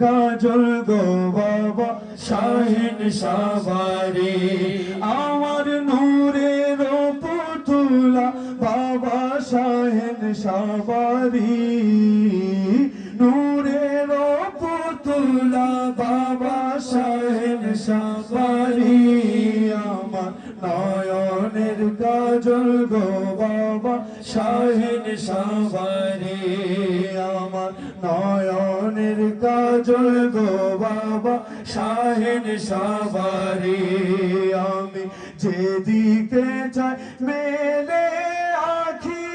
কাজল গো বাবা, শাহিন সাবারি। আমার নূরের পুতুলা বাবা, শাহিন সাবারি। নূরের পুতুলা বাবা, শাহিন সাবারি। আমার নয়নের কাজল গো বাবা, শাহিন সাবারি। আমার নয়নের কাজল গো বাবা, শাহিন সাবারি আমি যেদিকে চাই মেলে আখি।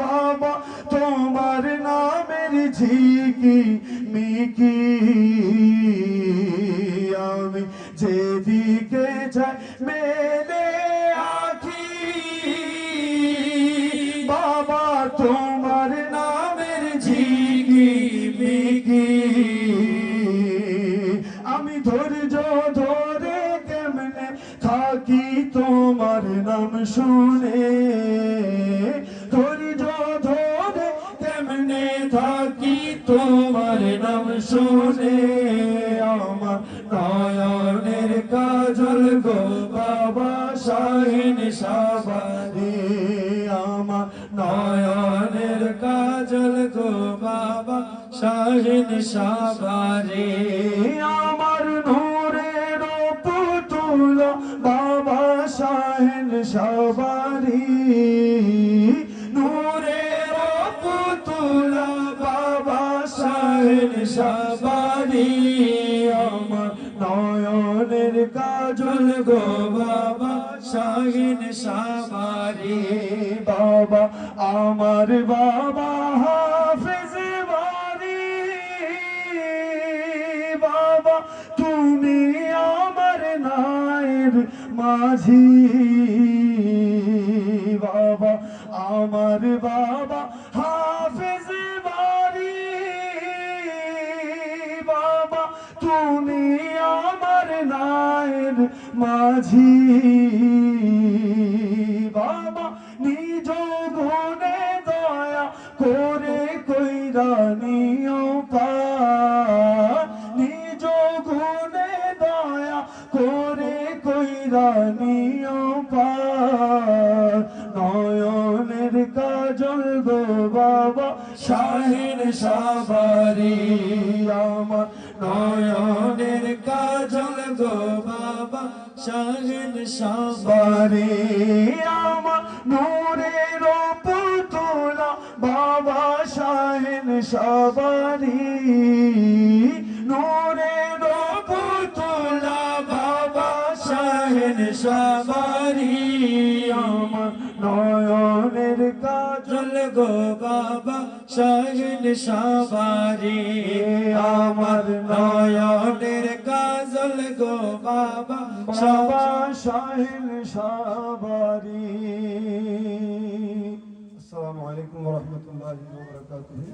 বাবা, তোমার নামের ঝিকি, মিকি নামের ঝিকি। আমি ধৈর্য ধরে কেমনে থাকি তোমার নাম শুনে? ধৈর্য ধরে কেমনে থাকি তোমার নাম শুনে? আমার নয়নের কাজল গো বাবা, শাহিন সাবারি। আমার নয়নের শাহিন সাবারি আমার নূরের পুতুল বাবা শাহিন সাবারি নূরের পুতুল বাবা শাহিন সাবারি আমার নয়নের কাজল গো বাবা শাহিন সাবারি বাবা, আমার বাবা নায়ের মাঝি বাবা, আমার বাবা হাফেজ বাড়ি। বাবা, তুমি আমার নায়ের মাঝি। বাবা, নিজ গুণে শাহিন সাবারি, আমার নয়নের কাজল গো বাবা, শাহিন সাবারি, আমার নূরের পুতুলা বাবা, শাহিন সাবারি, নূরের পুতুলা বাবা, শাহিন সাবারি, আমার নয়নের কাজল গো বাবা শাহিন সাবারি। আমার নয়নের কাজল গো বাবা বাবা শাহিন সাবারি। আসসালামু আলাইকুম ওয়া রাহমাতুল্লাহি ওয়া বারাকাতুহু।